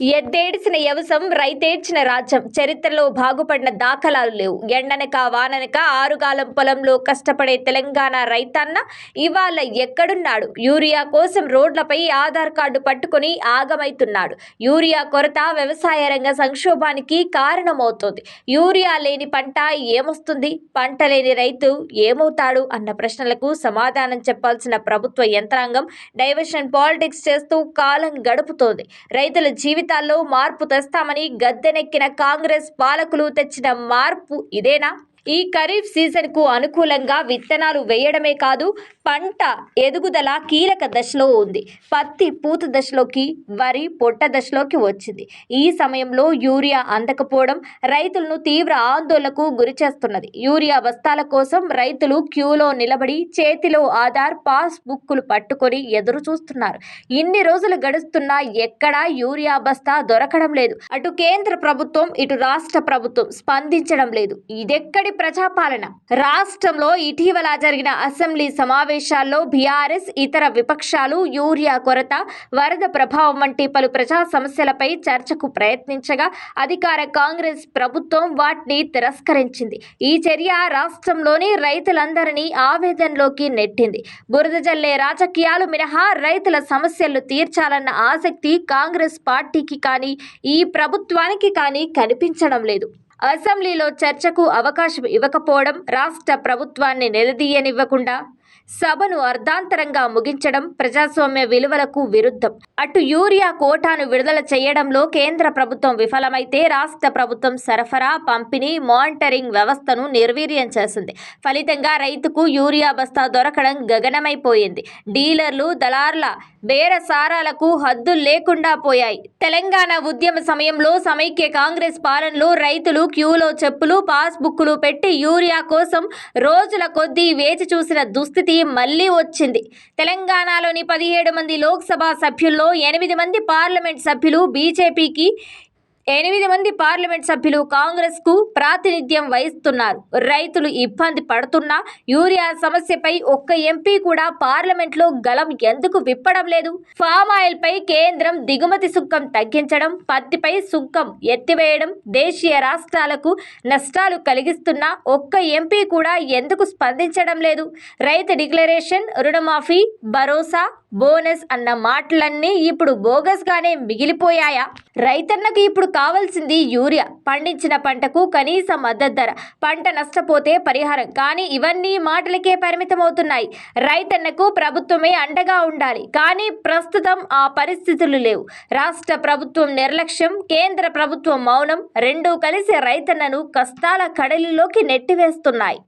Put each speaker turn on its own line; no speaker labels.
ఎద్దేడిసిన యవసం రైతేడ్చిన రాజ్యం. చరిత్రలో బాగుపడిన దాఖలాలు లేవు. ఎండనక వాననక ఆరుగాలం పొలంలో కష్టపడే తెలంగాణ రైతన్న ఇవాళ ఎక్కడున్నాడు? యూరియా కోసం రోడ్లపై ఆధార్ కార్డు పట్టుకొని ఆగమైతున్నాడు. యూరియా కొరత వ్యవసాయ రంగ సంక్షోభానికి కారణమవుతోంది. యూరియా లేని పంట ఏమొస్తుంది? పంట లేని రైతు ఏమవుతాడు? అన్న ప్రశ్నలకు సమాధానం చెప్పాల్సిన ప్రభుత్వ యంత్రాంగం డైవర్షన్ పాలిటిక్స్ చేస్తూ కాలం గడుపుతోంది. రైతుల జీవితాల్లో మార్పు తెస్తామని గద్దెనెక్కిన కాంగ్రెస్ పాలకులు తెచ్చిన మార్పు ఇదేనా? ఈ ఖరీఫ్ సీజన్కు అనుకూలంగా విత్తనాలు వేయడమే కాదు పంట ఎదుగుదల కీలక దశలో ఉంది. పత్తి పూత దశలోకి వరి పొట్ట దశలోకి వచ్చింది. ఈ సమయంలో యూరియా అందకపోవడం రైతులను తీవ్ర ఆందోళనకు గురిచేస్తున్నది యూరియా బస్తాల కోసం రైతులు క్యూలో నిలబడి చేతిలో ఆధార్ పాస్ బుక్కులు పట్టుకొని ఎదురు చూస్తున్నారు ఇన్ని రోజులు గడుస్తున్నా ఎక్కడా యూరియా బస్తా దొరకడం లేదు. అటు కేంద్ర ప్రభుత్వం ఇటు రాష్ట్ర ప్రభుత్వం స్పందించడం లేదు. ఇదెక్కడి ప్రజాపాలన. రాష్ట్రంలో ఇటీవల జరిగిన అసెంబ్లీ సమావేశాల్లో బీఆర్ఎస్ ఇతర విపక్షాలు యూరియా కొరత వరద ప్రభావం వంటి పలు ప్రజా సమస్యలపై చర్చకు ప్రయత్నించగా అధికార కాంగ్రెస్ ప్రభుత్వం వాటిని తిరస్కరించింది. ఈ చర్య రాష్ట్రంలోని రైతులందరినీ ఆవేదనలోకి నెట్టింది. బురద జల్లే రాజకీయాలు మినహా రైతుల సమస్యలు తీర్చాలన్న ఆసక్తి కాంగ్రెస్ పార్టీకి కానీ ఈ ప్రభుత్వానికి కానీ కనిపించడం లేదు. అసెంబ్లీలో చర్చకు అవకాశం ఇవ్వకపోవడం రాష్ట్ర ప్రభుత్వాన్ని నిలదీయనివ్వకుండా సభను అర్ధాంతరంగా ముగించడం ప్రజాస్వామ్య విలువలకు విరుద్ధం. అటు యూరియా కోటాను విడుదల చేయడంలో కేంద్ర ప్రభుత్వం విఫలమైతే రాష్ట్ర ప్రభుత్వం సరఫరా పంపిణీ మానిటరింగ్ వ్యవస్థను నిర్వీర్యం చేసింది ఫలితంగా రైతుకు యూరియా బస్తా దొరకడం గగనమైపోయింది. డీలర్లు దళార్ల బేరసారాలకు హద్దులు లేకుండా పోయాయి. తెలంగాణ ఉద్యమ సమయంలో సమైక్య కాంగ్రెస్ పాలనలో రైతులు క్యూలో చెప్పులు పాస్బుక్లు పెట్టి యూరియా కోసం రోజుల కొద్దీ వేచి చూసిన దుస్థితి మళ్ళీ వచ్చింది. తెలంగాణలోని పదిహేడు మంది లోక్సభ సభ్యుల్లో ఎనిమిది మంది పార్లమెంట్ సభ్యులు బీజేపీకి ఎనిమిది మంది పార్లమెంట్ సభ్యులు కాంగ్రెస్కు ప్రాతినిధ్యం వహిస్తున్నారు. రైతులు ఇబ్బంది పడుతున్నా యూరియా సమస్యపై ఒక్క ఎంపీ కూడా పార్లమెంట్లో గలం ఎందుకు విప్పడం లేదు? ఫామ్ ఆయిల్ పై కేంద్రం దిగుమతి సుంకం తగ్గించడం పత్తిపై సుంకం ఎత్తివేయడం దేశీయ రాష్ట్రాలకు నష్టాలు కలిగిస్తున్నా ఒక్క ఎంపీ కూడా ఎందుకు స్పందించడం లేదు? రైతు డిక్లరేషన్ రుణమాఫీ భరోసా బోనస్ అన్న మాటలన్నీ ఇప్పుడు బోగస్ గానే మిగిలిపోయాయా? రైతన్నకు ఇప్పుడు కావాల్సింది యూరియా. పండించిన పంటకు కనీస మద్దతు ధర. పంట నష్టపోతే పరిహారం. కానీ ఇవన్నీ మాటలకే పరిమితమవుతున్నాయి. రైతన్నకు ప్రభుత్వమే అండగా ఉండాలి. కానీ ప్రస్తుతం ఆ పరిస్థితులు లేవు. రాష్ట్ర ప్రభుత్వం నిర్లక్ష్యం కేంద్ర ప్రభుత్వం మౌనం రెండూ కలిసి రైతన్నను కష్టాల కడలిలోకి నెట్టివేస్తున్నాయి.